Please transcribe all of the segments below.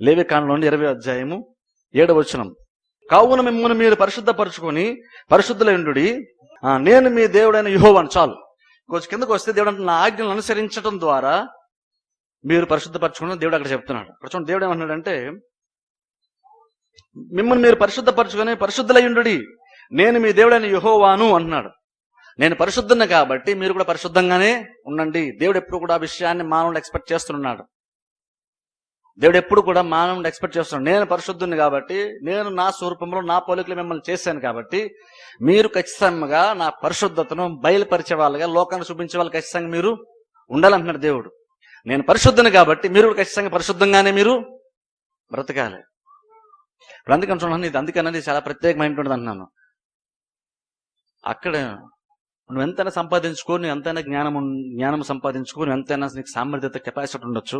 లేవి కాండంలోని ఇరవై అధ్యాయము ఏడవచనం కావున మిమ్మల్ని మీరు పరిశుద్ధపరచుకొని పరిశుద్ధులైండు నేను మీ దేవుడైన యుహోవాన్. చాలు. కొంచెం కిందకు వస్తే దేవుడు అంటే నా ఆజ్ఞలను అనుసరించడం ద్వారా మీరు పరిశుద్ధపరచుకుని దేవుడు అక్కడ చెప్తున్నాడు. అక్కడ చూడండి దేవుడు ఏమంటున్నాడంటే మిమ్మల్ని మీరు పరిశుద్ధపరచుకొని పరిశుద్ధులయ్యుండు నేను మీ దేవుడైన యుహోవాను అంటున్నాడు. నేను పరిశుద్ధుని కాబట్టి మీరు కూడా పరిశుద్ధంగానే ఉండండి. దేవుడు ఎప్పుడు కూడా ఆ విషయాన్ని మానవుడు ఎక్స్పెక్ట్ చేస్తున్నాడు దేవుడు ఎప్పుడు కూడా మానవుడు ఎక్స్పెక్ట్ చేస్తున్నాడు. నేను పరిశుద్ధుని కాబట్టి నేను నా స్వరూపంలో నా పోలికలు మిమ్మల్ని చేశాను కాబట్టి మీరు ఖచ్చితంగా నా పరిశుద్ధతను బయలుపరిచే వాళ్ళగా లోకాన్ని చూపించే వాళ్ళు ఖచ్చితంగా మీరు ఉండాలంటున్నాడు దేవుడు. నేను పరిశుద్ధుని కాబట్టి మీరు కూడా ఖచ్చితంగా పరిశుద్ధంగానే మీరు బ్రతకాలి. ఇప్పుడు అందుకని చూడండి ఇది అందుకని చాలా ప్రత్యేకమైనటువంటిది అంటున్నాను. అక్కడ నువ్వు ఎంతైనా సంపాదించుకో నువ్వు ఎంతైనా జ్ఞానం జ్ఞానం సంపాదించుకో నువ్వు ఎంతైనా నీకు సామర్థ్యత కెపాసిటీ ఉండొచ్చు.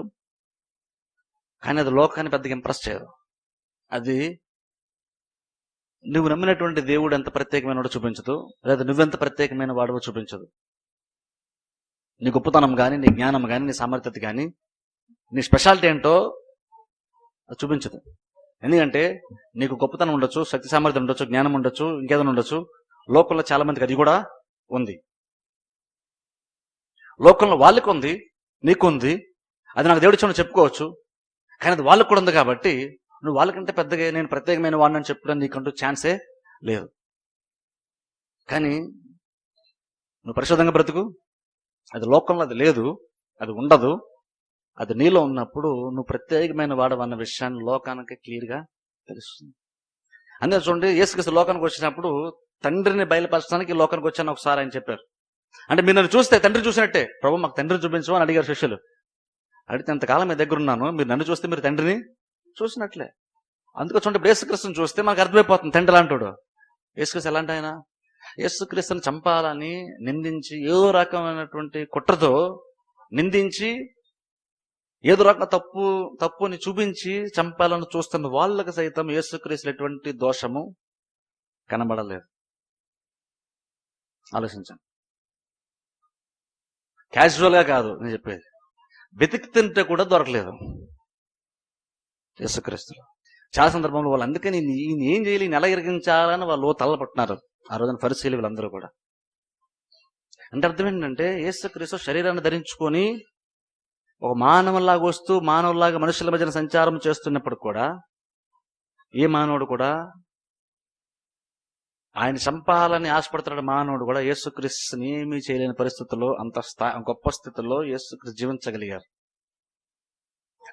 కానీ అది లోకాన్ని పెద్దగా ఇంప్రెస్ చేయదు. అది నువ్వు నమ్మినటువంటి దేవుడు ఎంత ప్రత్యేకమైన వాడో చూపించదు లేదా నువ్వెంత ప్రత్యేకమైన వాడవో చూపించదు. నీ గొప్పతనం కానీ నీ జ్ఞానం కానీ నీ సామర్థ్యత కానీ నీ స్పెషాలిటీ ఏంటో అది చూపించదు. ఎందుకంటే నీకు గొప్పతనం ఉండొచ్చు శక్తి సామర్థ్యం ఉండొచ్చు జ్ఞానం ఉండొచ్చు ఇంకేదైనా ఉండొచ్చు. లోకంలో చాలా మందికి అది కూడా ఉంది. లోకంలో వాళ్ళకి ఉంది నీకు ఉంది అది నాకు దేవుడి చెప్పుకోవచ్చు. కానీ అది వాళ్ళకు కూడా ఉంది కాబట్టి నువ్వు వాళ్ళకంటే పెద్దగా నేను ప్రత్యేకమైన వాడిని అని చెప్పడం నీకంటూ ఛాన్సే లేదు. కానీ నువ్వు పరిశోధంగా బ్రతుకు. అది లోకంలో అది లేదు. అది ఉండదు. అది నీలో ఉన్నప్పుడు నువ్వు ప్రత్యేకమైన వాడవన్న విషయాన్ని లోకానికి క్లియర్గా తెలుస్తుంది. అందుకే చూడండి యేసుక్రీస్తు లోకానికి వచ్చినప్పుడు తండ్రిని బయలుపరచడానికి లోకానికి వచ్చాను ఒకసారి ఆయన చెప్పారు. అంటే మీరు నన్ను చూస్తే తండ్రి చూసినట్టే. ప్రభు మాకు తండ్రిని చూపించు అని అడిగారు శిష్యులు. అడిగితే ఎంతకాలం మీ దగ్గర ఉన్నాను మీరు నన్ను చూస్తే మీరు తండ్రిని చూసినట్లే. అందుకే చూడండి యేసుక్రీస్తుని చూస్తే మనకు అర్థమైపోతుంది తండ్రి లాంటోడు. యేసుక్రీస్తు ఎలాంటి ఆయన? యేసుక్రీస్తుని చంపాలని నిందించి ఏదో రకమైనటువంటి కుట్రతో నిందించి ఏదో రకం తప్పు తప్పుని చూపించి చంపాలని చూస్తున్న వాళ్ళకి సైతం యేసుక్రీస్తులు ఎటువంటి దోషము కనబడలేదు. ఆలోచించండి. క్యాజువల్గా కాదు నేను చెప్పేది. వెతికి తింటే కూడా దొరకలేదు. యేసుక్రీస్తులు చాలా సందర్భంలో వాళ్ళు అందుకని ఈయన ఏం చేయాలి? ఈయన ఎలా ఇరిగించాలని వాళ్ళు తల్లపట్టినారు ఆ రోజున పరిశీలి వీళ్ళందరూ కూడా. అంటే అర్థం ఏంటంటే యేసుక్రీస్తు శరీరాన్ని ధరించుకొని ఒక మానవులాగా వస్తూ మానవులాగా మనుషుల మధ్యన సంచారం చేస్తున్నప్పుడు కూడా ఏ మానవుడు కూడా ఆయన చంపాలని ఆశపడుతున్నాడు మానవుడు కూడా యేసుక్రీస్తుని ఏమీ చేయలేని పరిస్థితుల్లో అంత స్థా గొప్ప స్థితిలో యేసుక్రీస్తు జీవించగలిగారు.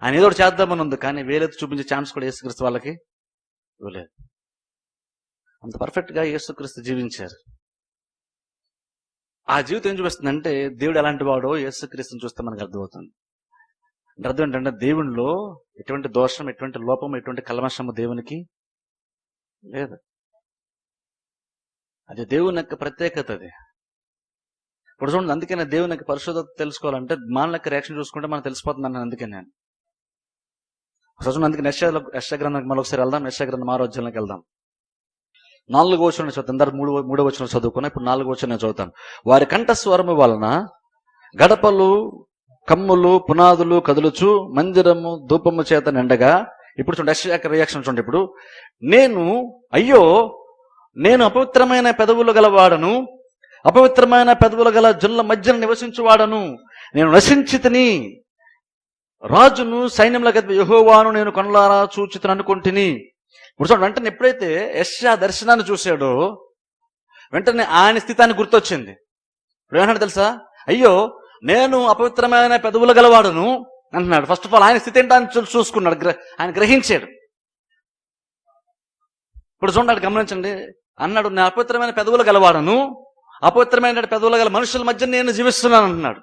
ఆయన ఏదో ఒకటి చేద్దామని ఉంది కానీ వేలెత్తి చూపించే ఛాన్స్ కూడా యేసుక్రీస్తు వాళ్ళకి ఇవ్వలేదు. అంత పర్ఫెక్ట్గా యేసుక్రీస్తు జీవించారు. ఆ జీవితం ఏం చూపిస్తుందంటే దేవుడు ఎలాంటి వాడో యేసుక్రీస్తుని చూస్తే మనకు అర్థమవుతుంది. అంటే అర్థం ఏంటంటే దేవునిలో ఎటువంటి దోషం ఎటువంటి లోపం ఎటువంటి కల్మషము దేవునికి లేదు. అది దేవుని యొక్క ప్రత్యేకత అది. ఇప్పుడు చూడండి అందుకనే దేవుని యొక్క పరిశుద్ధత తెలుసుకోవాలంటే మానవ యొక్క రియాక్షన్ చూసుకుంటే మనం తెలిసిపోతున్నాను అందుకే నేను. చూడండి అందుకే యెషయా యెషయా గ్రంథానికి మరొకసారి వెళ్దాం యశగ్రంథం గ్రంథం ఆరో అధ్యాయంలోకి వెళ్దాం. నాలుగు వచ్చిన చదువుతాను అందరు మూడు మూడో వచ్చిన చదువుకున్నా ఇప్పుడు నాలుగు వచ్చిన చదువుతాను. వారి కంఠస్వరము వలన గడపలు కమ్ములు పునాదులు కదులుచు మందిరము ధూపము చేత నిండగా ఇప్పుడు చూడండి యశ్ యొక్క రియాక్షన్ చూడండి ఇప్పుడు. నేను అయ్యో నేను అపవిత్రమైన పెదవులు గలవాడను అపవిత్రమైన పెదవులు గల జుల్ల మధ్యన నివసించువాడను. నేను నశించితిని రాజును సైన్యంలో యహోవాను నేను కొనలారా చూచితను అనుకుంటుని. ఇప్పుడు చూడండి వెంటనే ఎప్పుడైతే యశ్యా దర్శనాన్ని చూశాడో వెంటనే ఆయన స్థితాన్ని గుర్తొచ్చింది. ఇప్పుడు ఏమంటాడు తెలుసా? అయ్యో నేను అపవిత్రమైన పెదవులు గలవాడును అంటున్నాడు. ఫస్ట్ ఆఫ్ ఆల్ ఆయన స్థితి ఏంటో ఆయన చూసుకున్నాడు. గ్ర- ఆయన గ్రహించాడు. ఇప్పుడు చూడండి గమనించండి. అన్నాడు నేను అపవిత్రమైన పెదవులు గలవాడను? అపవిత్రమైన పెదవులు గల మనుషుల మధ్య నేను జీవిస్తున్నాను అంటున్నాడు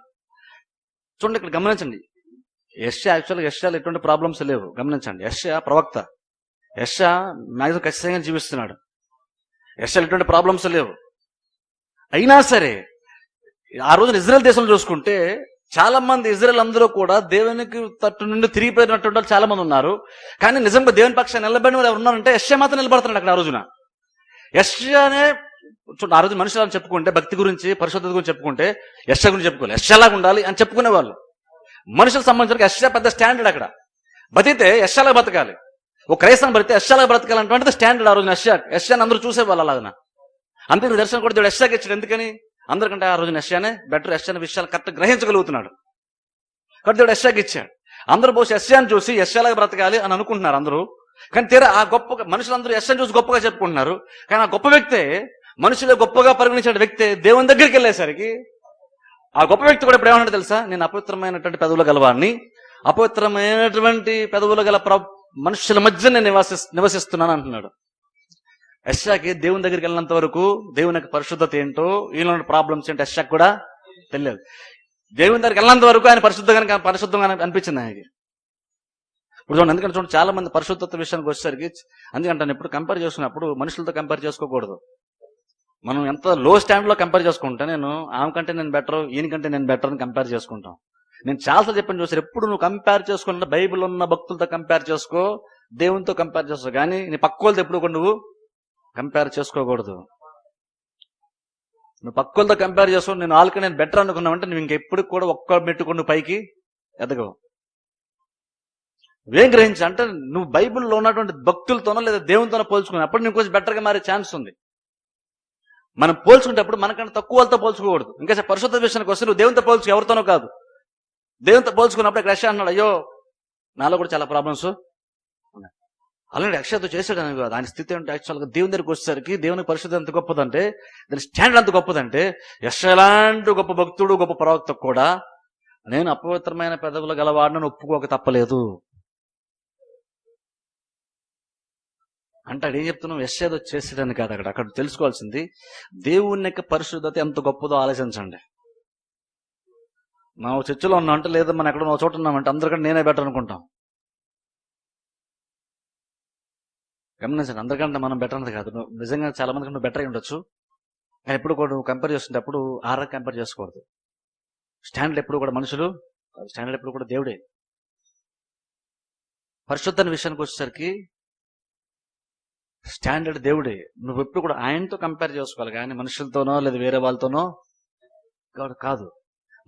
చూడండి ఇక్కడ గమనించండి. యశ్య యాక్చువల్గా యశ్యాలు ఎటువంటి ప్రాబ్లమ్స్ లేవు. గమనించండి. యశ్య ప్రవక్త. యశ్య మ్యాక్సిమం ఖచ్చితంగా జీవిస్తున్నాడు. యశ్యాలు ఎటువంటి ప్రాబ్లమ్స్ లేవు. అయినా సరే ఆ రోజున ఇజ్రాయెల్ దేశంలో చూసుకుంటే చాలా మంది ఇజ్రాయెల్ అందరూ కూడా దేవునికి తట్టు నుండి తిరిగిపోయినట్టు వాళ్ళు చాలా మంది ఉన్నారు. కానీ నిజంగా దేవుని పక్షాన్ని నిలబడిన వారు ఎవరు ఉన్నారంటే యశ్య మాత్రం నిలబడుతున్నాడు అక్కడ ఆ రోజున. యశ్యనే చూడండి ఆ రోజు మనుషులు అని చెప్పుకుంటే భక్తి గురించి పరిశుద్ధత గురించి చెప్పుకుంటే యశ్య గురించి చెప్పుకోవాలి. యశ్యలాగా ఉండాలి అని చెప్పుకునే వాళ్ళు మనుషులకు సంబంధించిన యశ్య పెద్ద స్టాండర్డ్ అక్కడ. బతికితే యశాలకు బతకాలి. ఒక క్రైస్తవం బతికితే యశాలకు బ్రతకాలంటే స్టాండర్డ్ ఆ రోజు యశా యశాన్ని అందరూ చూసేవాళ్ళు అలాగన. అందుకని దర్శనం కూడా దేవుడు యశాకి ఇచ్చాడు. ఎందుకని? అందరికంటే ఆ రోజున యశ్యానే బెటర్ యశాని విషయాలు కరెక్ట్ గ్రహించగలుగుతున్నాడు. కాబట్టి దేవుడు యశాకి ఇచ్చాడు. అందరూ బహుశా యశ్యాన్ని చూసి యశాలకు బ్రతకాలి అని అనుకుంటున్నారు అందరూ. కానీ తీరా ఆ గొప్ప మనుషులందరూ ఎస్ఎన్ చూసి గొప్పగా చెప్పుకుంటున్నారు. కానీ ఆ గొప్ప వ్యక్తే మనుషులు గొప్పగా పరిగణించిన వ్యక్తే దేవుని దగ్గరికి వెళ్ళేసరికి ఆ గొప్ప వ్యక్తి కూడా ఇప్పుడు ఏమన్నాడు తెలుసా? నేను అపవిత్రమైనటువంటి పెదవులు గలవాడిని అపవిత్రమైనటువంటి పెదవులు గల మనుషుల మధ్య నేను నివాసి నివసిస్తున్నాను అంటున్నాడు. యశాకి దేవుని దగ్గరికి వెళ్ళినంత వరకు దేవుని యొక్క పరిశుద్ధత ఏంటో ఈయన ప్రాబ్లమ్స్ ఏంటో యశాకి కూడా తెలియదు. దేవుని దగ్గరికి వెళ్ళినంత వరకు ఆయన పరిశుద్ధంగా పరిశుద్ధంగా అనిపించింది ఆయనకి. ఇప్పుడు చూడండి ఎందుకంటే చూడండి చాలా మంది పరిశుద్ధత విషయానికి వచ్చేసరికి అందుకంటే ఇప్పుడు కంపేర్ చేసుకున్నప్పుడు మనుషులతో కంపేర్ చేసుకోకూడదు. మనం ఎంత లో స్టాండ్లో కంపేర్ చేసుకుంటా నేను ఆమె కంటే నేను బెటర్ ఈయన కంటే నేను బెటర్ అని కంపేర్ చేసుకుంటాం. నేను చాలాసార్లు చెప్పాను చూసారు ఎప్పుడు నువ్వు కంపేర్ చేసుకుంటే బైబిల్ ఉన్న భక్తులతో కంపేర్ చేసుకో దేవునితో కంపేర్ చేసుకో కానీ నీ పక్క వాళ్ళతో ఎప్పుడు కూడా నువ్వు కంపేర్ చేసుకోకూడదు. నువ్వు పక్క వాళ్ళతో కంపేర్ చేసుకో నేను వాళ్ళకి నేను బెటర్ అనుకున్నావంటే నువ్వు ఇంకెప్పుడు కూడా ఒక్క మెట్టుకుని పైకి ఎదగవు. ఏం గ్రహించా అంటే నువ్వు బైబిల్లో ఉన్నటువంటి భక్తులతోనో లేదా దేవునితోనో పోల్చుకుని అప్పుడు నీకు కొంచెం బెటర్గా మారే ఛాన్స్ ఉంది. మనం పోల్చుకునేటప్పుడు మనకంటే తక్కువ వాళ్ళతో పోల్చుకోకూడదు. ఇంకా పరిశుద్ధ విషయానికి వస్తే నువ్వు దేవునితో పోల్చుకు ఎవరితోనో కాదు. దేవునితో పోల్చుకున్నప్పుడు ఇక్కడ అన్నాడు అయ్యో నాలో కూడా చాలా ప్రాబ్లమ్స్ అలాంటి యక్షతో చేశాడు అని కాదు. ఆయన స్థితి అంటే యాక్చువల్గా దేవుని దగ్గరికి వచ్చేసరికి దేవుని పరిశుద్ధి ఎంత గొప్పదంటే దాని స్టాండర్డ్ ఎంత గొప్పదంటే యక్ష ఎలాంటి గొప్ప భక్తుడు గొప్ప ప్రవక్త కూడా నేను అపవిత్రమైన పెదవులు గలవాడిని ఒప్పుకోక తప్పలేదు. అంటే ఏం చెప్తున్నాం యశ్ ఏదో చేసేదని కాదు అక్కడ. అక్కడ తెలుసుకోవాల్సింది దేవుని యొక్క పరిశుద్ధత ఎంత గొప్పదో ఆలోచించండి. మా చర్చిలో ఉన్నాం అంటే లేదా మనం ఎక్కడ చోట ఉన్నామంటే అందరికంటే నేనే బెటర్ అనుకుంటాం. గమనించండి అందరికంటే మనం బెటర్ అనేది కాదు. నిజంగా చాలా మంది కంటే బెటర్ ఉండొచ్చు. కానీ ఎప్పుడు కూడా నువ్వు కంపేర్ చేస్తుంటప్పుడు ఆరా కంపేర్ చేసుకోకూడదు. స్టాండర్డ్ ఎప్పుడు కూడా మనుషులు స్టాండర్డ్ ఎప్పుడు కూడా దేవుడే. పరిశుద్ధన విషయానికి వచ్చేసరికి స్టాండర్డ్ దేవుడే. నువ్వు ఎప్పుడు కూడా ఆయనతో కంపేర్ చేసుకోవాలి. కానీ మనుషులతోనో లేదా వేరే వాళ్ళతోనో కాదు కాదు.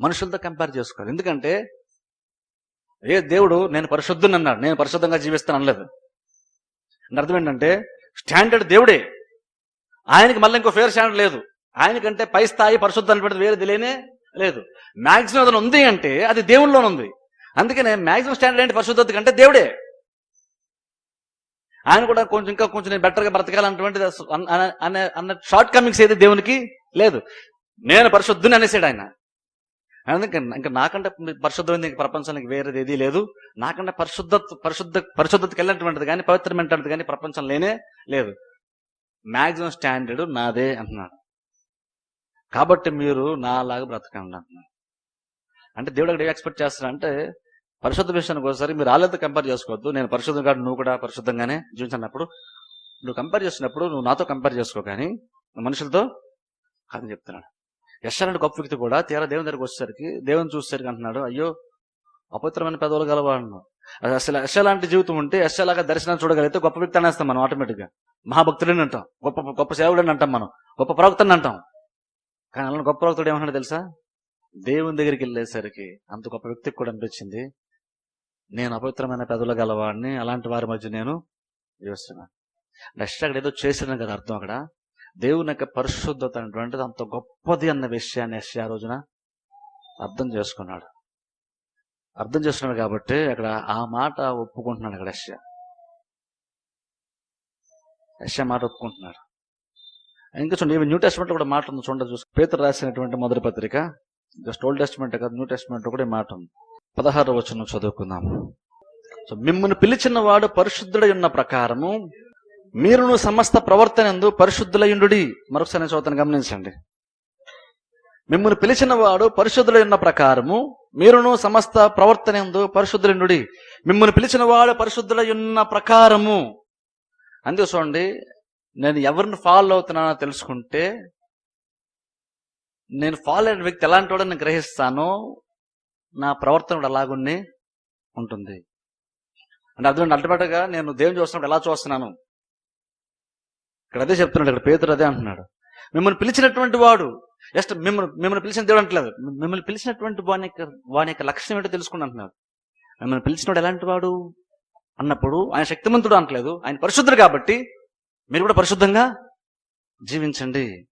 మనుషులతో కంపేర్ చేసుకోవాలి. ఎందుకంటే ఏ దేవుడు నేను పరిశుద్ధుని అన్నాడు. నేను పరిశుద్ధంగా జీవిస్తాను అనలేదు. అర్థం ఏంటంటే స్టాండర్డ్ దేవుడే. ఆయనకి మళ్ళీ ఇంకో ఫేర్ స్టాండర్డ్ లేదు. ఆయనకంటే పై స్థాయి పరిశుద్ధం పెడితే వేరే తెలియనే లేదు. మ్యాక్సిమం అతను ఉంది అంటే అది దేవుళ్ళలోనే ఉంది. అందుకనే మ్యాక్సిమం స్టాండర్డ్ ఏంటి? పరిశుద్ధత కంటే దేవుడే. ఆయన కూడా కొంచెం ఇంకా కొంచెం నేను బెటర్గా బ్రతకాలన్నటువంటి అనే అన్న షార్ట్ కమింగ్స్ అయితే దేవునికి లేదు. నేను పరిశుద్ధుని అనేసాడు ఆయన. అందుకే ఇంకా నాకంటే పరిశుద్ధమైంది ప్రపంచానికి వేరేది ఏదీ లేదు. నాకంటే పరిశుద్ధ పరిశుద్ధ పరిశుద్ధతకి వెళ్ళినటువంటిది కానీ పవిత్రమైనటువంటిది కానీ ప్రపంచం లేనే లేదు. మ్యాక్సిమం స్టాండర్డ్ నాదే అంటున్నాడు. కాబట్టి మీరు నాలాగా బ్రతకండి అంటున్నాడు. అంటే దేవుడు అక్కడ ఎక్స్పెక్ట్ చేస్తాడు అంటే పరిశుద్ధ విషయానికి ఒకసారి మీరు వాళ్ళతో కంపేర్ చేసుకోవద్దు. నేను పరిశుద్ధం కాదు నువ్వు కూడా పరిశుద్ధంగానే జీవించినప్పుడు. నువ్వు కంపేర్ చేసినప్పుడు నువ్వు నాతో కంపేర్ చేసుకో కానీ మనుషులతో కాదని చెప్తున్నాడు. యశ్వరుడు గొప్ప వ్యక్తి కూడా తీరా దేవుని దగ్గరకు వచ్చేసరికి దేవుని చూసేసరికి అంటున్నాడు అయ్యో అపవిత్రమైన పెదవులు గలవాడు అసలు యశ లాంటి జీవితం ఉంటే యశలాగా దర్శనం చూడగలిగితే గొప్ప వ్యక్తి అనేస్తాం మనం ఆటోమేటిక్గా మహాభక్తుడని అంటాం. గొప్ప గొప్ప సేవకుడని అంటాం మనం. గొప్ప ప్రవక్తని అంటాం. కానీ అలా గొప్ప ప్రవక్తుడు ఏమన్నాడు తెలుసా? దేవుని దగ్గరికి వెళ్ళేసరికి అంత గొప్ప వ్యక్తికి కూడా అనిపించింది నేను అపవిత్రమైన పెదవులు గలవాడిని అలాంటి వారి మధ్య నేను జీవిస్తున్నాను నెక్స్ట్ అక్కడ ఏదో చేసిన కదా అర్థం అక్కడ. దేవుని యొక్క పరిశుద్ధత అనేటువంటిది అంత గొప్పది అన్న విషయాన్ని యశ్య ఆ రోజున అర్థం చేసుకున్నాడు. అర్థం చేసుకున్నాడు కాబట్టి అక్కడ ఆ మాట ఒప్పుకుంటున్నాడు అక్కడ యశ్య యశ్య మాట ఒప్పుకుంటున్నాడు. ఇంకా చూడండి ఇవి న్యూ టెస్ట్మెంట్ కూడా మాట ఉంది చూడండి చూసి. పేతురు రాసినటువంటి మొదటి పత్రిక జస్ట్ ఓల్డ్ టెస్ట్మెంట్ కాదు న్యూ టెస్ట్మెంట్ కూడా ఈ మాట ఉంది. పదహారు వచనం చదువుకుందాం సో మిమ్మల్ని పిలిచిన వాడు పరిశుద్ధుడై ఉన్న ప్రకారము మీరును సమస్త ప్రవర్తన ఎందు పరిశుద్ధులయుండు మరొకసారి చదువుతాను గమనించండి. మిమ్మల్ని పిలిచిన వాడు పరిశుద్ధుడై ఉన్న ప్రకారము మీరును సమస్త ప్రవర్తన ఎందు పరిశుద్ధులయుండు మిమ్మల్ని పిలిచిన వాడు పరిశుద్ధుడై ఉన్న ప్రకారము. అందుకే చూడండి నేను ఎవరిని ఫాలో అవుతున్నానో తెలుసుకుంటే నేను ఫాలో అయిన వ్యక్తి ఎలాంటి వాడని గ్రహిస్తాను గ్రహిస్తానో నా ప్రవర్తన కూడా అలాగున్నే ఉంటుంది. అంటే అర్థం అల్టిమేట్గా నేను దేవుని చూస్తున్నప్పుడు ఎలా చూస్తున్నాను? ఇక్కడ అదే చెప్తున్నాడు ఇక్కడ పేతుడు అదే అంటున్నాడు. మిమ్మల్ని పిలిచినటువంటి వాడు జస్ట్ మిమ్మల్ని మిమ్మల్ని పిలిచిన దేవుడు అంటలేదు. మిమ్మల్ని పిలిచినటువంటి వాని యొక్క వాని యొక్క లక్ష్యం ఏంటో తెలుసుకుని అంటున్నాడు. మిమ్మల్ని పిలిచినవాడు ఎలాంటి వాడు? అన్నప్పుడు ఆయన శక్తిమంతుడు అనట్లేదు ఆయన పరిశుద్ధుడు కాబట్టి మీరు కూడా పరిశుద్ధంగా జీవించండి.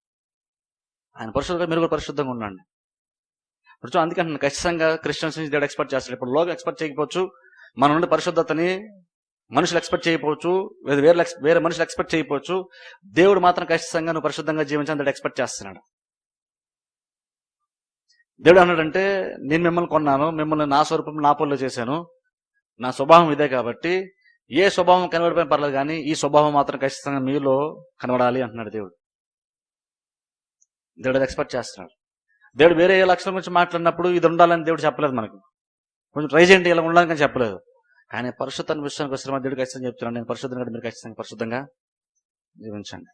ఆయన పరిశుద్ధంగా మీరు కూడా పరిశుద్ధంగా ఉండండి. ఇప్పుడు అందుకే అంటున్నాను, ఖచ్చితంగా క్రిస్టియన్స్ నుంచి దేవుడు ఎక్స్పెక్ట్ చేస్తాడు. ఇప్పుడు లోకం ఎక్స్పెక్ట్ చేయకపోవచ్చు మన నుండి పరిశుద్ధతని మనుషులు ఎక్స్పెక్ట్ చేయకపోవచ్చు వేరే వేరే వేరే మనుషులు ఎక్స్పెక్ట్ చేయకపోవచ్చు. దేవుడు మాత్రం ఖచ్చితంగా నువ్వు పరిశుద్ధంగా జీవించాలని దేవుడు ఎక్స్పెక్ట్ చేస్తున్నాడు. దేవుడు అన్నాడంటే నేను మిమ్మల్ని కొన్నాను మిమ్మల్ని నా స్వరూపం నా పనులు చేశాను. నా స్వభావం ఇదే కాబట్టి ఏ స్వభావం కనబడిపోయిన పర్లేదు కానీ ఈ స్వభావం మాత్రం ఖచ్చితంగా మీలో కనబడాలి అంటున్నాడు దేవుడు. దేవుడు ఎక్స్పెక్ట్ చేస్తున్నాడు. దేవుడు వేరే ఏ లక్షణం గురించి మాట్లాడినప్పుడు ఇది ఉండాలని దేవుడు చెప్పలేదు మనకు. కొంచెం ట్రై చేయండి ఇలా ఉండాలని కానీ చెప్పలేదు. కానీ పరిశుద్ధ విషయానికి వచ్చిన దేవుడు ఖచ్చితంగా చెప్తున్నాను నేను పరిశుద్ధంగా మీరు ఖచ్చితంగా పరిశుద్ధంగా జీవించండి.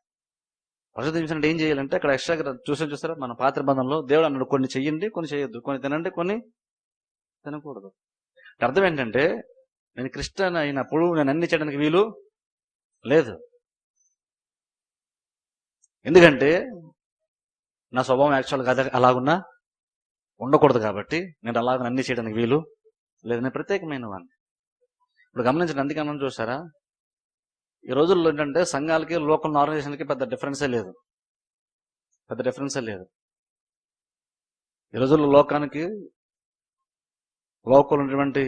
పరిశుద్ధ జీవించండి ఏం చేయాలంటే అక్కడ ఎక్స్ట్రా చూసి చూస్తారా? మన పాత్ర బంధంలో దేవుడు అన్నాడు కొన్ని చెయ్యండి కొన్ని చేయొద్దు. కొన్ని తినండి కొన్ని తినకూడదు. అర్థం ఏంటంటే నేను క్రిస్టియన్ అయినప్పుడు నేను అన్ని చేయడానికి వీలు లేదు. ఎందుకంటే నా స్వభావం యాక్చువల్గా అదే అలాగున్నా ఉండకూడదు కాబట్టి నేను అలాగ అన్ని చేయడానికి వీలు లేదు. నేను ప్రత్యేకమైన వాడిని ఇప్పుడు గమనించండి అందుకే చూసారా ఈ రోజుల్లో ఏంటంటే సంఘాలకి లోకల్ ఆర్గనైజేషన్కి పెద్ద డిఫరెన్సే లేదు. పెద్ద డిఫరెన్సే లేదు. ఈ రోజుల్లో లోకానికి లోకల్ ఉన్నటువంటి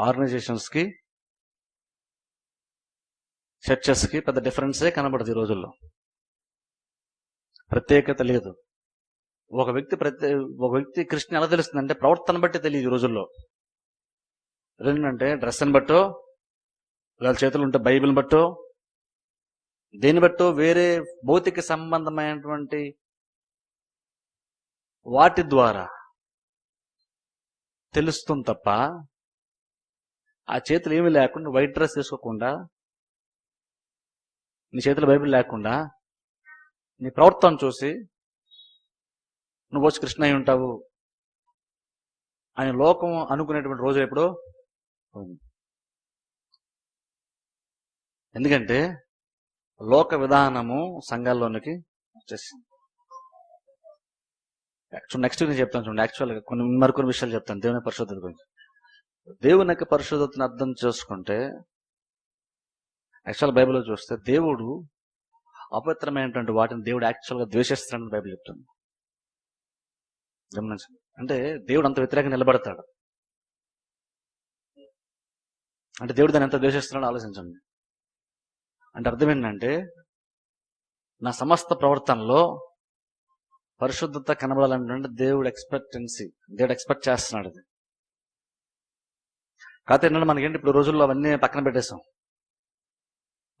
ఆర్గనైజేషన్స్కి చర్చెస్కి పెద్ద డిఫరెన్సే కనబడదు ఈ రోజుల్లో. ప్రత్యేకత లేదు. ఒక వ్యక్తి ప్రత్యే ఒక వ్యక్తి కృష్ణ ఎలా తెలుస్తుంది అంటే ప్రవర్తన బట్టి తెలియదు ఈ రోజుల్లో. ఏంటంటే డ్రెస్ని బట్టో వాళ్ళ చేతులు ఉంటే బైబిల్ బట్టో దేని బట్టో వేరే భౌతిక సంబంధమైనటువంటి వాటి ద్వారా తెలుస్తుంది తప్ప ఆ చేతులు ఏమీ లేకుండా వైట్ డ్రెస్ వేసుకోకుండా నీ చేతులు బైబిల్ లేకుండా నీ ప్రవర్తన చూసి నువ్వు వచ్చి కృష్ణ అయి ఉంటావు అని లోకం అనుకునేటువంటి రోజు ఎప్పుడో? ఎందుకంటే లోక విధానము సంఘాల్లోనికి వచ్చేసింది నెక్స్ట్ నేను చెప్తాను చూడండి యాక్చువల్గా కొన్ని మరికొన్ని విషయాలు చెప్తాను దేవుని పరిశుద్ధత గురించి. దేవుని యొక్క పరిశుద్ధతను అర్థం చేసుకుంటే యాక్చువల్ బైబిల్లో చూస్తే దేవుడు అపవిత్రమైనటువంటి వాటిని దేవుడు యాక్చువల్గా ద్వేషిస్తాడని బైబిల్ చెప్తుంది. గమనించండి. అంటే దేవుడు అంత వ్యతిరేకంగా నిలబడతాడు. అంటే దేవుడు దాన్ని ఎంత ద్వేషిస్తున్నాడో ఆలోచించండి. అంటే అర్థం ఏంటంటే నా సమస్త ప్రవర్తనలో పరిశుద్ధత కనబడాలంటే దేవుడు ఎక్స్పెక్టెన్సీ దేవుడు ఎక్స్పెక్ట్ చేస్తున్నాడు అది కాకపోతే ఏంటంటే మనకేంటి ఇప్పుడు రోజుల్లో అవన్నీ పక్కన పెట్టేశాం.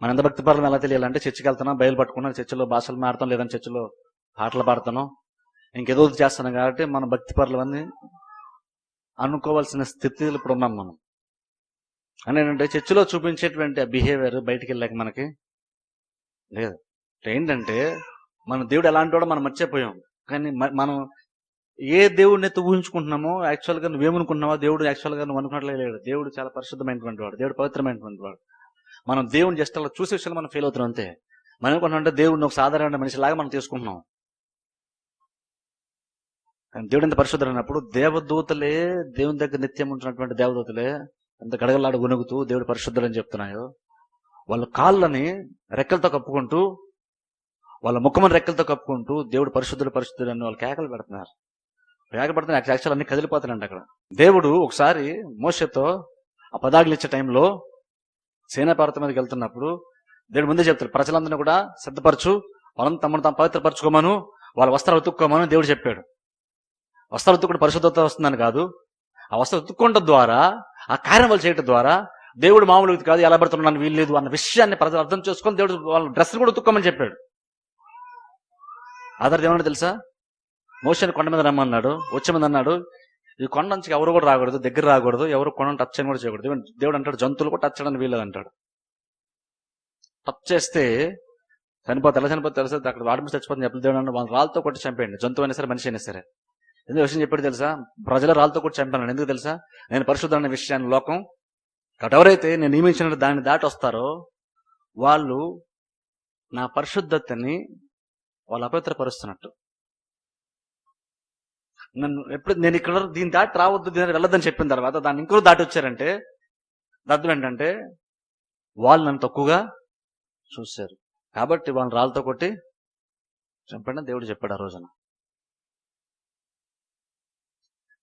మన ఎంత భక్తి పరులం ఎలా తెలియాలంటే చర్చికి వెళ్తున్నాం బయలు పట్టుకున్నాం చర్చిలో భాషలు మాడతాం లేదంటే చర్చిలో పాటలు పాడతాను ఇంకేదో చేస్తున్నాం కాబట్టి మన భక్తి పరులు అన్నీ అనుకోవాల్సిన స్థితిలో ఇప్పుడు ఉన్నాం మనం. అని ఏంటంటే చర్చిలో చూపించేటువంటి బిహేవియర్ బయటికి వెళ్ళాక మనకి లేదు. ఏంటంటే మన దేవుడు ఎలాంటి వాడో మనం మర్చిపోయాం. కానీ మనం ఏ దేవుడిని అయితే ఊహించుకుంటున్నామో యాక్చువల్గా నువ్వేమనుకుంటున్నావో దేవుడు యాక్చువల్గా నువ్వు అనుకున్నట్లే లేడు. దేవుడు చాలా పరిశుద్ధమైనటువంటి వాడు. దేవుడు పవిత్రమైనటువంటి వాడు. మనం దేవుని జస్ట్ అలా చూసే విషయంలో మనం ఫెయిల్ అవుతున్నాం అంతే. మనం ఏమనుకుంటున్నాం దేవుడిని ఒక సాధారణ మనిషిలాగా మనం తీసుకుంటున్నాం. కానీ దేవుడు ఎంత పరిశుద్ధుడు అన్నప్పుడు దేవదూతలే దేవుని దగ్గర నిత్యం ఉంటున్నటువంటి దేవదూతలే ఎంత గడగలాడు గునుగుతూ దేవుడు పరిశుద్ధులు అని చెప్తున్నాయో వాళ్ళ కాళ్ళని రెక్కలతో కప్పుకుంటూ వాళ్ళ ముఖమని రెక్కలతో కప్పుకుంటూ దేవుడు పరిశుద్ధులు పరిశుద్ధులు అని వాళ్ళు కేకలు పెడుతున్నారు. కేకలు పెడుతున్నారు. యాక్చువల్ అన్ని కదిలిపోతున్నాయంట అక్కడ. దేవుడు ఒకసారి మోసతో ఆ పదాగులు ఇచ్చే టైంలో సేనాపర్వతం మీదకి వెళ్తున్నప్పుడు దేవుడు ముందే చెప్తాడు ప్రజలందరినీ కూడా సిద్ధపరచు వాళ్ళని తమను తాము పవిత్రపరచుకోమను వాళ్ళ వస్త్రాలు ఉతుక్కోమని దేవుడు చెప్పాడు. వస్త్రాలు ఉతుక్కుని పరిశుద్ధత వస్తుందని కాదు ఆ వస్త్రం ఉతుక్కోవడం ద్వారా ఆ కార్యం వాళ్ళు చేయడం ద్వారా దేవుడు మామూలు కాదు ఎలా పడుతున్నాను వీలు లేదు అన్న విషయాన్ని ప్రజలు అర్థం చేసుకొని దేవుడు వాళ్ళ డ్రెస్ కూడా ఉతుక్కోమని చెప్పాడు. ఆధార్ ఏమన్నా తెలుసా? మోషన్ కొండ మీద రమ్మన్నాడు వచ్చే మీద అన్నాడు ఈ కొండ నుంచి ఎవరు కూడా రాకూడదు దగ్గర రాకూడదు ఎవరు కొండను టచ్ చేయని కూడా చేయకూడదు. దేవుడు- అంటాడు జంతువులు కూడా టచ్ చేయడానికి వీలేదు అంటాడు. టచ్ చేస్తే చనిపోతే ఎలా చనిపోతే తెలుసా? అక్కడ వాడి చచ్చిపోతుంది. చెప్పలేదు దేవుడు అంటే వాళ్ళ రాళ్ళతో కొట్టి చంపేయండి. జంతువు అయినా సరే మనిషి అయినా సరే. ఎందుకు విషయం చెప్పాడు తెలుసా? ప్రజల రాళ్ళతో కూడా చంపాను ఎందుకు తెలుసా? నేను పరిశుద్ధమైన అనే విషయాన్ని లోకం కాబట్టి ఎవరైతే నేను నియమించిన దాన్ని దాటి వస్తారో వాళ్ళు నా పరిశుద్ధతని వాళ్ళు అపవిత్రపరుస్తున్నట్టు. నన్ను ఎప్పుడు నేను ఇక్కడ దీన్ని దాటి రావద్దు దీని వెళ్ళొద్దని చెప్పిన తర్వాత దాన్ని ఇంకో దాటి వచ్చారంటే అర్థం ఏంటంటే వాళ్ళు నన్ను తక్కువగా చూశారు. కాబట్టి వాళ్ళని రాళ్ళతో కొట్టి చంపండి దేవుడు చెప్పాడు ఆ రోజున.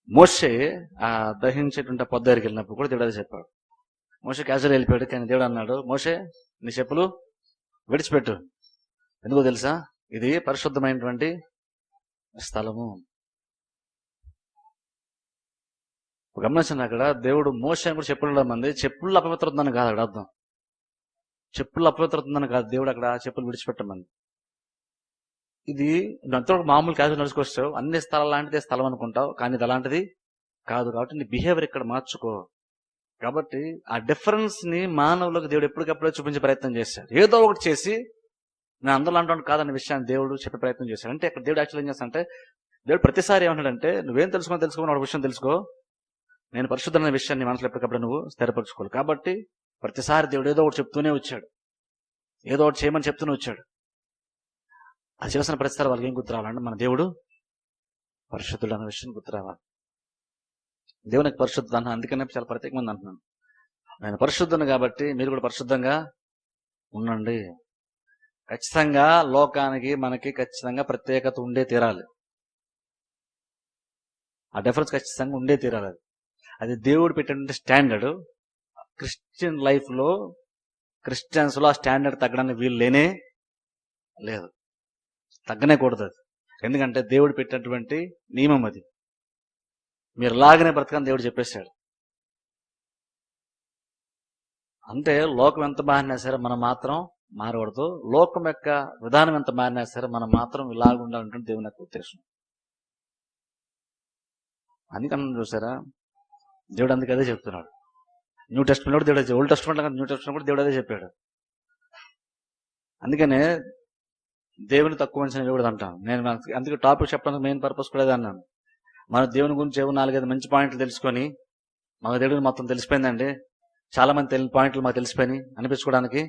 మోసే ఆ దహించేటువంటి పొద్దు దగ్గరికి వెళ్ళినప్పుడు కూడా దేవుడు అదే చెప్పాడు. మోషే క్యాజువల్ వెళ్ళిపోయాడు కానీ దేవుడు అన్నాడు మోసే నీ చెప్పులు విడిచిపెట్టు. ఎందుకో తెలుసా? ఇది పరిశుద్ధమైనటువంటి స్థలము. గమనించండి అక్కడ దేవుడు మోసం కూడా చెప్పులు మంది. చెప్పులు అపవిత్రతుందని కాదు అక్కడ అర్థం. చెప్పులు అపవిత్రతుందని కాదు దేవుడు అక్కడ చెప్పులు విడిచిపెట్టమంది. ఇది అంతా మామూలు క్యాజువల్ నడుచుకొస్తావు అన్ని స్థలాలు లాంటిదే స్థలం అనుకుంటావు. కానీ ఇది అలాంటిది కాదు కాబట్టి నీ బిహేవియర్ ఇక్కడ మార్చుకో. కాబట్టి ఆ డిఫరెన్స్ని మానవులకు దేవుడు ఎప్పటికప్పుడే చూపించే ప్రయత్నం చేశాడు. ఏదో ఒకటి చేసి నేను అందరూ అంటాను కాదనే విషయాన్ని దేవుడు చెప్పే ప్రయత్నం చేశాడు. అంటే ఇక్కడ దేవుడు యాక్చువల్ ఏం చేస్తాడంటే దేవుడు ప్రతిసారి ఏమంటాడంటే నువ్వేం తెలుసుకో తెలుసుకో ఒక విషయం తెలుసుకో. నేను పరిశుద్ధమైన విషయాన్ని మనసులో ఎప్పటికప్పుడు నువ్వు స్థిరపరచుకోవాలి. కాబట్టి ప్రతిసారి దేవుడు ఏదో ఒకటి చెప్తూనే వచ్చాడు. ఏదో ఒకటి చేయమని చెప్తూనే వచ్చాడు. అది చేసిన ప్రతిసారి వాళ్ళకి ఏం గుర్తురావాలంటే మన దేవుడు పరిశుద్ధుడు అన్న విషయం గుర్తురావాలి. దేవునికి పరిశుద్ధత అన్న అందుకనే చాలా ప్రత్యేకమంది అంటున్నాను. నేను పరిశుద్ధను కాబట్టి మీరు కూడా పరిశుద్ధంగా ఉండండి. ఖచ్చితంగా లోకానికి మనకి ఖచ్చితంగా ప్రత్యేకత ఉండే తీరాలి. ఆ డిఫరెన్స్ ఖచ్చితంగా ఉండే తీరాలి అది. అది దేవుడు పెట్టినటువంటి స్టాండర్డ్. క్రిస్టియన్ లైఫ్లో క్రిస్టియన్స్లో ఆ స్టాండర్డ్ తగ్గడానికి వీలు లేనే లేదు. తగ్గనే కూడదు అది. ఎందుకంటే దేవుడు పెట్టినటువంటి నియమం అది. మీరు లాగనే బ్రతకని దేవుడు చెప్పేశాడు. అంటే లోకం ఎంత మారినా సరే మనం మాత్రం మారకూడదు. లోకం యొక్క విధానం ఎంత మారినా సరే మనం మాత్రం ఇలాగ ఉండాలంటే దేవుని యొక్క ఉద్దేశం. అందుకన్నా చూసారా? దేవుడు అందుకే అదే చెప్తున్నాడు. న్యూ టెస్ట్మెంట్ కూడా దేవుడు ఓల్డ్ టెస్ట్మెంట్ న్యూ టెస్ట్మెంట్ కూడా దేవుడు అదే చెప్పాడు. అందుకనే దేవుని తక్కువ అంచనా దేవుడు అంటాను నేను మనకి- అందుకే టాపిక్ చెప్పడానికి మెయిన్ పర్పస్ కూడా అదే అన్నాను. మన దేవుని గురించి ఏమో నాలుగైదు మంచి పాయింట్లు తెలుసుకొని మన దేవుడిని మొత్తం తెలిసిపోయిందండి. చాలా మంది తెలియని పాయింట్లు మాకు తెలిసిపోయి అనిపించుకోవడానికి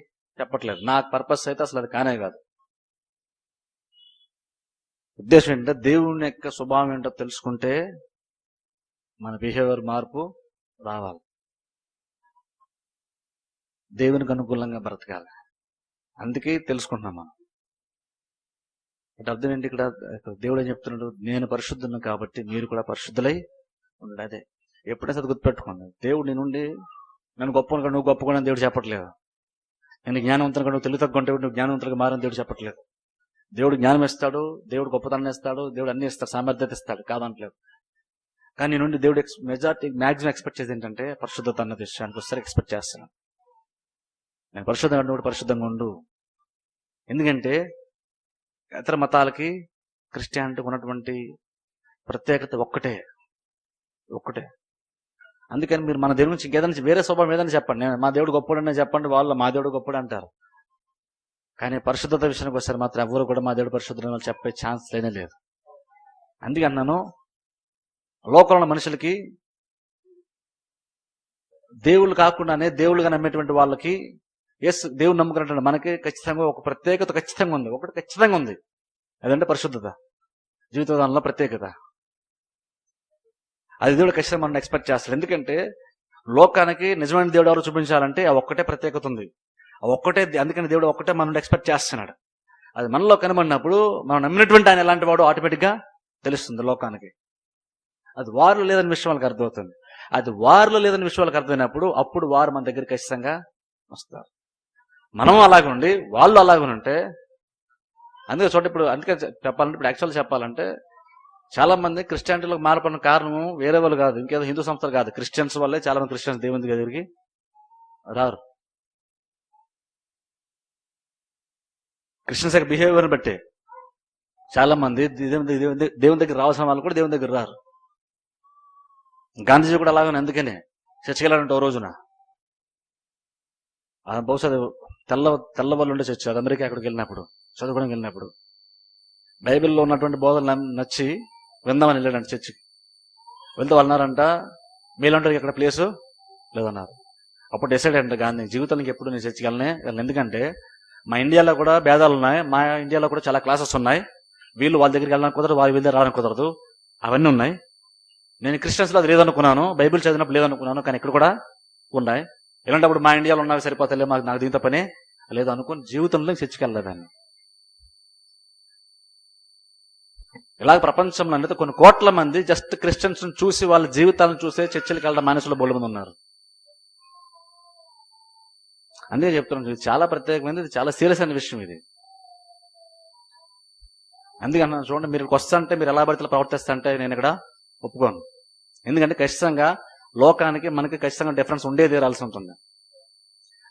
చెప్పట్లేదు. నా పర్పస్ అయితే అసలు అది కానే కాదు. ఉద్దేశం ఏంటంటే దేవుని యొక్క స్వభావం ఏంటో తెలుసుకుంటే మన బిహేవియర్ మార్పు రావాలి. దేవునికి అనుకూలంగా బ్రతకాలి. అందుకే తెలుసుకుంటున్నాం మనం. అంటే అర్థం ఏంటి ఇక్కడ ఇక్కడ దేవుడు ఏం చెప్తున్నాడు? నేను పరిశుద్ధులను కాబట్టి మీరు కూడా పరిశుద్ధులై ఉండండి. అదే. ఎప్పుడైనా అది గుర్తుపెట్టుకోండి. దేవుడు నేనుండి నన్ను గొప్ప నువ్వు గొప్ప కూడా దేవుడు చెప్పట్లేదు. నేను జ్ఞానవంతునిగా నువ్వు తెలివి తగ్గుంటే నువ్వు జ్ఞానవంతులుగా మారని దేవుడు చెప్పట్లేదు. దేవుడు జ్ఞానం ఇస్తాడు దేవుడు గొప్పతనం ఇస్తాడు దేవుడు అన్ని ఇస్తాడు సామర్థ్యత ఇస్తాడు కాదంటలేదు కానీ నుండి దేవుడు ఎక్స్ మెజార్టీ మాక్సిమం ఎక్స్పెక్ట్ చేసేది ఏంటంటే పరిశుద్ధత అన్న విషయానికి వస్తారు ఎక్స్పెక్ట్ చేస్తాను. నేను పరిశుద్ధంగా ఉండు, పరిశుద్ధంగా ఉండు. ఎందుకంటే ఇతర మతాలకి క్రిస్టియానిటీకి ఉన్నటువంటి ప్రత్యేకత ఒక్కటే. ఒక్కటే. అందుకని మీరు మన దేవుడి నుంచి ఇంకేదైనా వేరే స్వభావం ఏదైనా చెప్పండి. నేను మా దేవుడు గొప్పడనే చెప్పండి వాళ్ళు మా దేవుడు గొప్పడు అంటారు. కానీ పరిశుద్ధత విషయానికి వస్తారు మాత్రం ఎవరు కూడా మా దేవుడు పరిశుద్ధులు చెప్పే ఛాన్స్ లేనే లేదు. అందుకన్నాను లోకంలో ఉన్న మనుషులకి దేవుళ్ళు కాకుండానే దేవుళ్ళుగా నమ్మేటువంటి వాళ్ళకి ఎస్ దేవుడు నమ్ముకున్నటువంటి మనకి ఖచ్చితంగా ఒక ప్రత్యేకత ఖచ్చితంగా ఉంది. ఒకటి ఖచ్చితంగా ఉంది. అదంటే పరిశుద్ధత. జీవిత విధానంలో ప్రత్యేకత. అది దేవుడు ఖచ్చితంగా మనం ఎక్స్పెక్ట్ చేస్తాడు. ఎందుకంటే లోకానికి నిజమైన దేవుడు ఎవరు చూపించాలంటే ఆ ఒక్కటే ప్రత్యేకత ఉంది. ఆ ఒక్కటే అందుకని దేవుడు ఒక్కటే మనం ఎక్స్పెక్ట్ చేస్తున్నాడు. అది మనలో కనబడినప్పుడు మనం నమ్మినటువంటి ఆయన ఎలాంటి వాడు ఆటోమేటిక్గా తెలుస్తుంది లోకానికి. అది వారిలో లేదని విషయం వాళ్ళకి అర్థమవుతుంది. అది వారిలో లేదని విషయం వాళ్ళకి అర్థమైనప్పుడు అప్పుడు వారు మన దగ్గర ఖచ్చితంగా వస్తారు. మనం అలాగుండి ఉండి వాళ్ళు అలాగే ఉంటే అందుకే చూడండి ఇప్పుడు అందుకే చెప్పాలంటే ఇప్పుడు యాక్చువల్ చెప్పాలంటే చాలా మంది క్రిస్టియానిటీలకు మారిపోయిన కారణం వేరే వాళ్ళు కాదు ఇంకేదో హిందూ సంస్థలు కాదు. క్రిస్టియన్స్ వల్లే చాలా మంది క్రిస్టియన్స్ దేవుని దగ్గరికి రారు. క్రిస్టియన్స్ యొక్క బిహేవియర్ని బట్టి చాలా మంది దేవుని దగ్గర- దేవుని దగ్గర- దేవుని దగ్గర రావాల్సిన వాళ్ళు కూడా దేవుని దగ్గర రారు. గాంధీజీ కూడా అలాగే అందుకనే చర్చికి వెళ్ళాలంటే ఓ రోజున. బహుశా తెల్ల తెల్ల ఉండే చర్చ్ అది అమెరికా అక్కడికి వెళ్ళినప్పుడు చదువుకోవడానికి వెళ్ళినప్పుడు. బైబిల్లో ఉన్నటువంటి బోధన నచ్చి విందామని వెళ్ళాడంట చర్చికి వెళ్తే వాళ్ళు అన్నారంట మీలంటారు ఇక్కడ ప్లేసు? లేదన్నారు. అప్పుడు డిసైడ్ అంటే గాంధీ జీవితానికి ఎప్పుడు నేను చర్చికి వెళ్ళనే ఎందుకంటే మా ఇండియాలో కూడా భేదాలు ఉన్నాయి మా ఇండియాలో కూడా చాలా క్లాసెస్ ఉన్నాయి. వీళ్ళు వాళ్ళ దగ్గరికి వెళ్ళడానికి కుదరదు వాళ్ళ వీళ్ళ రావడానికి కుదరదు. అవన్నీ ఉన్నాయి. నేను క్రిస్టియన్స్లో అది లేదనుకున్నాను బైబిల్ చదివినప్పుడు లేదనుకున్నాను కానీ ఇక్కడ కూడా ఉన్నాయి. ఇలాంటప్పుడు మా ఇండియాలో ఉన్నవి సరిపోతలే మాకు నాకు దీంతో పని లేదు అనుకుని జీవితంలో చర్చికెళ్ళలేదాన్ని. ఇలాగ ప్రపంచంలో అంటే కొన్ని కోట్ల మంది జస్ట్ క్రిస్టియన్స్ చూసి వాళ్ళ జీవితాలను చూసే చర్చిలకు వెళ్ళడం మనుషులు బోళ్ళు మంది ఉన్నారు. అందుకే చెప్తున్నాను ఇది చాలా ప్రత్యేకమైనది ఇది చాలా సీరియస్ అయిన విషయం ఇది. అందుకన్నా చూడండి మీరు ఇక్కడికి వస్తుంటే మీరు ఎలా పడితే ప్రవర్తిస్తా అంటే నేను ఇక్కడ ఒప్పుకోను. ఎందుకంటే ఖచ్చితంగా లోకానికి మనకి ఖచ్చితంగా డిఫరెన్స్ ఉండే తీరాల్సి ఉంటుంది.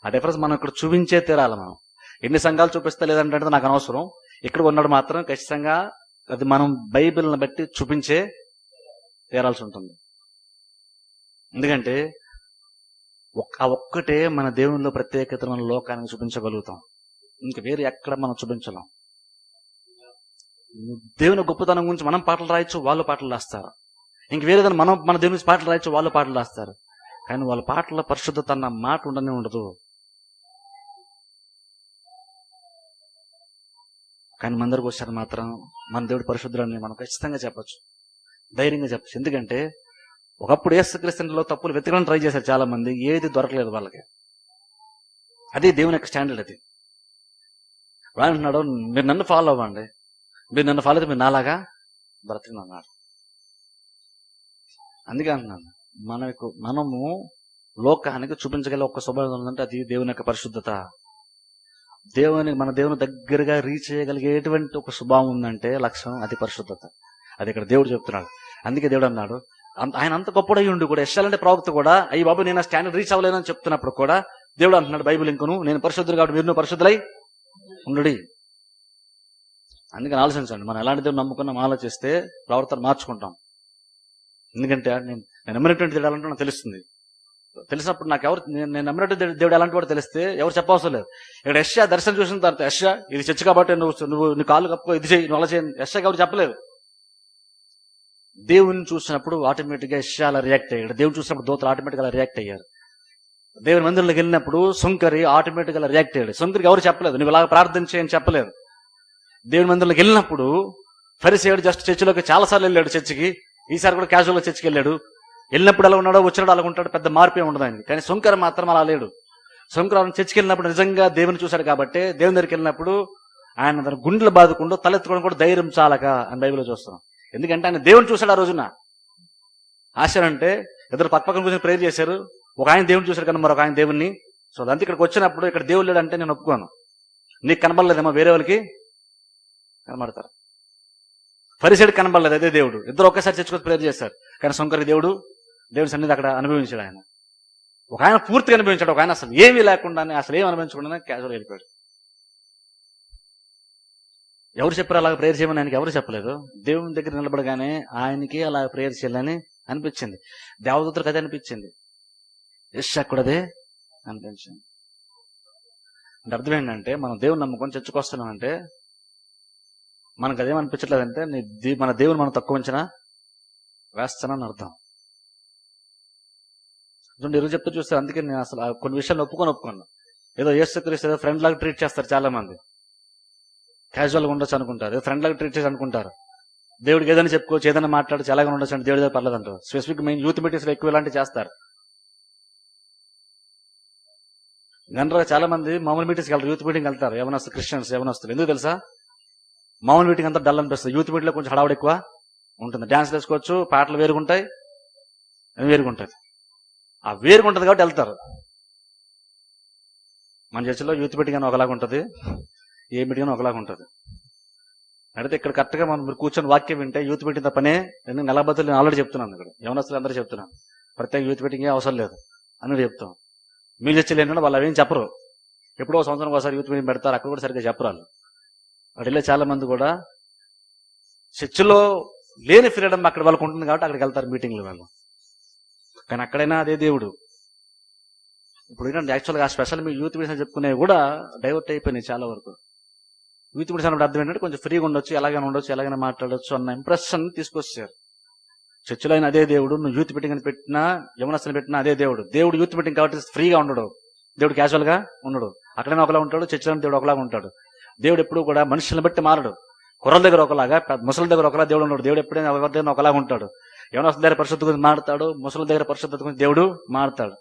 ఆ డిఫరెన్స్ మనం ఇక్కడ చూపించే తీరాలి మనం. ఎన్ని సంఘాలు చూపిస్తే లేదంటే నాకు అనవసరం. ఇక్కడ ఉన్నాడు మాత్రం ఖచ్చితంగా అది మనం బైబిల్ని బట్టి చూపించే తీరాల్సి ఉంటుంది. ఎందుకంటే ఒక్క ఆ ఒక్కటే మన దేవునిలో ప్రత్యేకతను మన లోకానికి చూపించగలుగుతాం. ఇంక వేరే ఎక్కడ మనం చూపించలేం. దేవుని గొప్పతనం గురించి మనం పాటలు రాయొచ్చు వాళ్ళు పాటలు రాస్తారు. ఇంక వేరేదని మనం మన దేవుని నుంచి పాటలు రాయొచ్చు వాళ్ళు పాటలు రాస్తారు. కానీ వాళ్ళ పాటల పరిశుద్ధత అన్న మాట ఉండనే ఉండదు. కానీ మందరికి వచ్చారు మాత్రం మన దేవుడు పరిశుద్ధులని మనం ఖచ్చితంగా చెప్పచ్చు. ధైర్యంగా చెప్పచ్చు. ఎందుకంటే ఒకప్పుడు ఏసుక్రీస్తులో తప్పులు వెతకడానికి ట్రై చేశారు చాలా మంది ఏది దొరకలేదు వాళ్ళకి. అదే దేవుని యొక్క స్టాండర్డ్ అది. వాడు అంటున్నాడు మీరు నన్ను ఫాలో అవ్వండి. మీరు నన్ను ఫాలో అయితే మీరు నాలాగా బ్రతికినన్నాడు. అందుకే అంటున్నాను మనకు మనము లోకానికి చూపించగల ఒక్క శుభ్రత ఉందంటే అది దేవుని యొక్క పరిశుద్ధత. దేవుని మన దేవుని దగ్గరగా రీచ్ చేయగలిగేటువంటి ఒక స్వభావం ఉందంటే లక్ష్యం అది పరిశుద్ధత. అది ఇక్కడ దేవుడు చెప్తున్నాడు. అందుకే దేవుడు అన్నాడు అంత- ఆయన అంత గొప్పడై ఉండి కూడా ఎస్టాలంటే ప్రవక్త కూడా అయ్యి బాబు నేను ఆ స్టాండర్డ్ రీచ్ అవ్వలేనని చెప్తున్నప్పుడు కూడా దేవుడు అంటున్నాడు బైబిల్ ఇంకను నేను పరిశుద్ధులు కాబట్టి మీరు పరిశుద్ధులై ఉండుడి. అందుకని ఆలోచించండి మనం ఎలాంటి దేవుడు నమ్ముకున్నాం ఆలోచిస్తే ప్రవర్తన మార్చుకుంటాం. ఎందుకంటే నేను నేను నమ్మినటువంటి దేవుడు ఎలాంటి నాకు తెలుస్తుంది. తెలిసినప్పుడు నాకు ఎవరు నేను నేను నమ్మినట్టు దేవుడు- ఎలాంటి వాడు తెలిస్తే ఎవరు చెప్పవసరం లేదు. ఇక్కడ యశ్యా దర్శనం చూసిన తర్వాత యశ్యా ఇది చర్చ కాబట్టి నువ్వు నువ్వు నీ కాలు కప్పుకో ఇది చేయి నువ్వు అలా చేయను యశ్యాకి ఎవరు చెప్పలేదు. దేవుని చూసినప్పుడు ఆటోమేటిక్గా యశ్యా అలా రియాక్ట్ అయ్యాడు. దేవుడు చూసినప్పుడు దోతలు ఆటోమేటిక్గా రియాక్ట్ అయ్యారు. దేవుని మందిరంలోకి వెళ్ళినప్పుడు సుంకరి ఆటోమేటిక్గా రియాక్ట్ అయ్యాడు. సుంకరికి ఎవరు చెప్పలేదు. నువ్వు ఇలా ప్రార్థన చేయని చెప్పలేదు. దేవుని మందిరంలోకి వెళ్ళినప్పుడు ఫరిసేయుడు జస్ట్ చర్చిలోకి చాలా సార్లు వెళ్ళాడు చర్చికి. ఈసారి కూడా క్యాజువల్గా చర్చికి వెళ్ళాడు వెళ్ళినప్పుడు ఎలా ఉన్నాడో వచ్చినాడు అలా ఉంటాడు పెద్ద మార్పే ఉండదు కానీ శంకర్ మాత్రం అలా లేడు. శంకర్ చర్చికి వెళ్ళినప్పుడు నిజంగా దేవుని చూశాడు కాబట్టి దేవుని దగ్గరికి వెళ్ళినప్పుడు ఆయన తన గుండెలు బాదుకుండా తలెత్తుకోవడం కూడా ధైర్యం చాలక అని బైబిల్లో చూస్తాం. ఎందుకంటే ఆయన దేవుని చూశాడు ఆ రోజున. ఆశ్చర్యం అంటే ఇద్దరు పక్కపక్కన కూర్చొని ప్రేయర్ చేశారు. ఒక ఆయన దేవుని చూశాడు కానీ మరొక ఆయన దేవుణ్ణి. సో అదంతా ఇక్కడికి వచ్చినప్పుడు ఇక్కడ దేవుడు లేడంటే నేను ఒప్పుకోను. నీకు కనబడలేదేమో వేరే వాళ్ళకి? కనబడతారు. పరిసెడు కనబడలేదు అదే దేవుడు. ఇద్దరు ఒకేసారి చర్చకు ప్రేయర్ చేస్తారు కానీ శంకరి దేవుడు దేవుడి సన్నిధి అక్కడ అనుభవించాడు ఆయన. ఒక ఆయన పూర్తిగా అనుభవించాడు ఒక ఆయన అసలు ఏమీ లేకుండానే అసలు ఏం అనుభవించకుండా క్యాజువల్ వెళ్ళిపోయాడు. ఎవరు చెప్పారు అలా ప్రేయర్ చేయమని? ఆయనకి ఎవరు చెప్పలేదు. దేవుని దగ్గర నిలబడగానే ఆయనకి అలా ప్రేయర్ చేయాలని అనిపించింది. దేవదూతలకు అదే అనిపించింది. యశ్ కూడా అదే అనిపించింది. అంటే అర్థం ఏంటంటే మనం దేవుని నమ్ముకొని చర్చకొస్తున్నామంటే మనకు అదేమనిపించట్లేదంటే నీ దీ మన దేవుని మనం తక్కువ ఉంచినా వేస్తానని అర్థం. చూడండి ఈరోజు చెప్తూ చూస్తే అందుకే నేను అసలు కొన్ని విషయాలు ఒప్పుకొని ఒప్పుకున్నాను ఏదో ఏసుక్రీస్తు ఏదో ఫ్రెండ్ లాగా ట్రీట్ చేస్తారు చాలా మంది క్యాజువల్గా ఉండొచ్చు అనుకుంటారు. ఏదో ఫ్రెండ్ లాగా ట్రీట్ చేసి అనుకుంటారు. దేవుడికి ఏదైనా చెప్పుకోవచ్చు ఏదైనా మాట్లాడచ్చు ఎలాగ ఉండొచ్చు అంటే దేవుడి దగ్గర పర్లేదు అంటారు స్పెసిఫిక్ మెయిన్ యూత్ మీటింగ్స్లో ఎక్కువ ఇలాంటివి చేస్తారు. జనరల్గా చాలా మంది మామూలు మీటింగ్స్కి వెళ్తారు యూత్ మీటింగ్ వెళ్తారు. యవనస్తు క్రిస్టియన్స్ యవనస్తులు. ఎందుకు తెలుసా? మామూలు మీటింగ్ అంతా డల్ అనిపిస్తుంది. యూత్ మీటింగ్లో కొంచెం హడావుడు ఎక్కువ ఉంటుంది. డ్యాన్స్ వేసుకోవచ్చు పాటలు వేరుగుంటాయి అవి వేరుగుంటది ఆ వేరుగుంటుంది కాబట్టి వెళ్తారు. మన చర్చిలో యూత్ మీటింగ్ అని ఒకలాగా ఉంటుంది ఏ మీటింగ్ అని ఒకలాగా ఉంటుంది. అయితే ఇక్కడ కరెక్ట్గా మనం మీరు కూర్చొని వాక్యం వింటే యూత్ మీటింగ్ తప్పనే నేను నెల బదులు నేను ఆల్రెడీ చెప్తున్నాను ఇక్కడ. యవనస్తులు అందరూ చెప్తున్నాను ప్రత్యేక యూత్ మీటింగ్ అవసరం లేదు అని చెప్తాం మీ చర్చలు ఏంటంటే వాళ్ళు అవేం చెప్పరు. ఎప్పుడో సంవత్సరం ఒకసారి యూత్ మీటింగ్ పెడతారు అక్కడ కూడా సరిగ్గా చెప్పరు వాళ్ళు అడిలే చాలా మంది కూడా చర్చిలో లేని ఫ్రీడమ్ అక్కడ వాళ్ళకు ఉంటుంది కాబట్టి అక్కడికి వెళ్తారు మీటింగ్లు వాళ్ళు. కానీ అక్కడైనా అదే దేవుడు. ఇప్పుడు ఏంటంటే యాక్చువల్గా ఆ స్పెషల్ మీ యూత్ మీటింగ్స్ చెప్పుకునేవి కూడా డైవర్ట్ అయిపోయినాయి చాలా వరకు. యూత్ మీటింగ్స్ అన్నప్పుడు అర్థం ఏంటంటే కొంచెం ఫ్రీగా ఉండొచ్చు ఎలాగైనా ఉండొచ్చు ఎలాగైనా మాట్లాడొచ్చు అన్న ఇంప్రెషన్ తీసుకొచ్చారు. చర్చిలో అయినా అదే దేవుడు నువ్వు యూత్ మీటింగ్ అని పెట్టినా యమనస్తుని పెట్టినా అదే దేవుడు. దేవుడు యూత్ మీటింగ్ కాబట్టి ఫ్రీగా ఉండడు. దేవుడు క్యాజువల్గా ఉండడు. అక్కడైనా ఒకలా ఉంటాడు చర్చిలో దేవుడు ఒకలాగా ఉంటాడు. దేవుడు ఎప్పుడు కూడా మనుషులను బట్టి మారడు. కుర్రల దగ్గర ఒకలాగా ముసలి దగ్గర ఒకలా దేవుడు ఉన్నాడు దేవుడు ఎప్పుడైనా ఎవరి దగ్గర ఒకలాగా ఉంటాడు. యవనస్తుల దగ్గర పరిశుద్ధ గురించి మాడతాడు ముసలి దగ్గర పరిశుద్ధత గురించి దేవుడు మారుతాడు.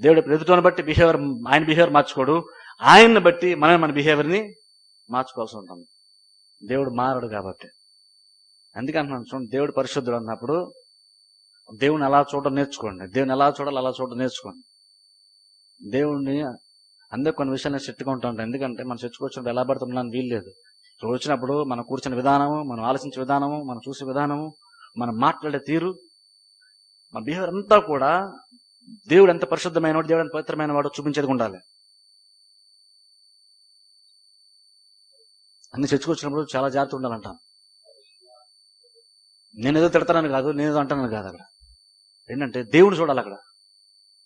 దేవుడు ఎదుటను బట్టి బిహేవియర్ ఆయన బిహేవియర్ మార్చుకోడు. ఆయన్ని బట్టి మనం మన బిహేవియర్ని మార్చుకోవాల్సి ఉంటుంది. దేవుడు మారడు కాబట్టి. అందుకే అంటున్నాను చూడండి దేవుడు పరిశుద్ధుడు అన్నప్పుడు దేవుని ఎలా చూడడం నేర్చుకోండి. దేవుని ఎలా చూడాలి అలా చూడడం నేర్చుకోండి. దేవుణ్ణి అందరూ కొన్ని విషయాలు స్ట్రిక్ట్గా ఉంటాం ఉంటాను ఎందుకంటే మనం చర్చకొచ్చినప్పుడు ఎలా పడుతున్నాను వీలు లేదు. ఇక్కడ వచ్చినప్పుడు మనం కూర్చున్న విధానము మనం ఆలోచించే విధానము మనం చూసే విధానము మనం మాట్లాడే తీరు మన బిహేవియర్ అంతా కూడా దేవుడు ఎంత పరిశుద్ధమైన వాడు దేవుడు ఎంత పవిత్రమైన వాడు చూపించేది ఉండాలి. అన్ని చర్చకొచ్చినప్పుడు చాలా జాగ్రత్త ఉండాలంటాను నేనేదో తిడతానని కాదు నేనేదో అంటానని కాదు అక్కడ. ఏంటంటే దేవుడు చూడాలి అక్కడ.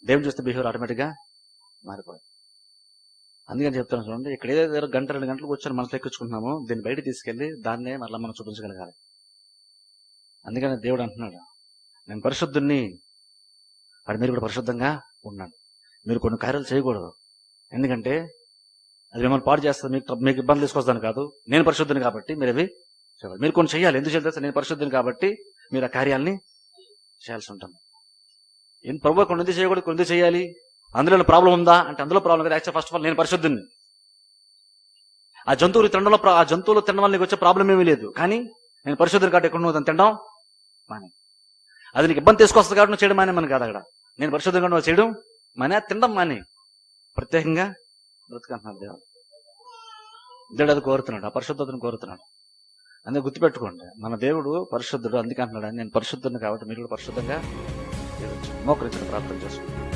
దేవుడు చూస్తే బిహేవియర్ ఆటోమేటిక్గా మారిపోయింది అందుకని చెప్తాను చూడండి ఇక్కడ ఏదైతే గంట రెండు గంటలకు వచ్చాను మనసు ఎక్కించుకుంటున్నామో దీన్ని బయట తీసుకెళ్ళి దాన్నే మళ్ళీ మనం చూపించగలగాలి. అందుకని దేవుడు అంటున్నాడు నేను పరిశుద్ధుణ్ణి మరి మీరు కూడా పరిశుద్ధంగా ఉన్నాను మీరు కొన్ని కార్యాలు చేయకూడదు. ఎందుకంటే అది మిమ్మల్ని పాడు చేస్తుంది మీకు మీకు ఇబ్బంది తీసుకొస్తాను కాదు. నేను పరిశుద్ధిని కాబట్టి మీరు అవి చేయాలి. మీరు కొన్ని చేయాలి. ఎందుకు చేయాలి నేను పరిశుద్ధిని కాబట్టి మీరు ఆ కార్యాలని చేయాల్సి ఉంటుంది. ఏం ప్రభు కొన్ని చేయకూడదు? కొన్ని చేయాలి? అందులో ప్రాబ్లం ఉందా? అంటే అందులో ప్రాబ్లం కదా యాక్చువల్ ఫస్ట్ ఆఫ్ ఆల్ నేను పరిశుద్ధిని ఆ జంతువులు తినడంలో ఆ జంతువులు తినడం వల్ల నీకు వచ్చే ప్రాబ్లం ఏమీ లేదు. కానీ నేను పరిశుద్ధిని కాబట్టి ఎక్కడ నువ్వు తినడం మానే. అది నీకు ఇబ్బంది తీసుకొస్తుంది కాబట్టి నువ్వు చేయడం మానే మన కాదు అక్కడ. నేను పరిశుద్ధంగా కాబట్టి నువ్వు చేయడం మానే తినడం మానే. ప్రత్యేకంగా బ్రతుకంటున్నాడు దేవుడు. దేవుడు అది కోరుతున్నాడు. ఆ పరిశుద్ధతను కోరుతున్నాడు. అందుకే గుర్తుపెట్టుకోండి మన దేవుడు పరిశుద్ధుడు. అందుకే అంటున్నాడు నేను పరిశుద్ధుని కాబట్టి మీరు కూడా పరిశుద్ధంగా జీవించండి. ప్రార్థన చేసుకోండి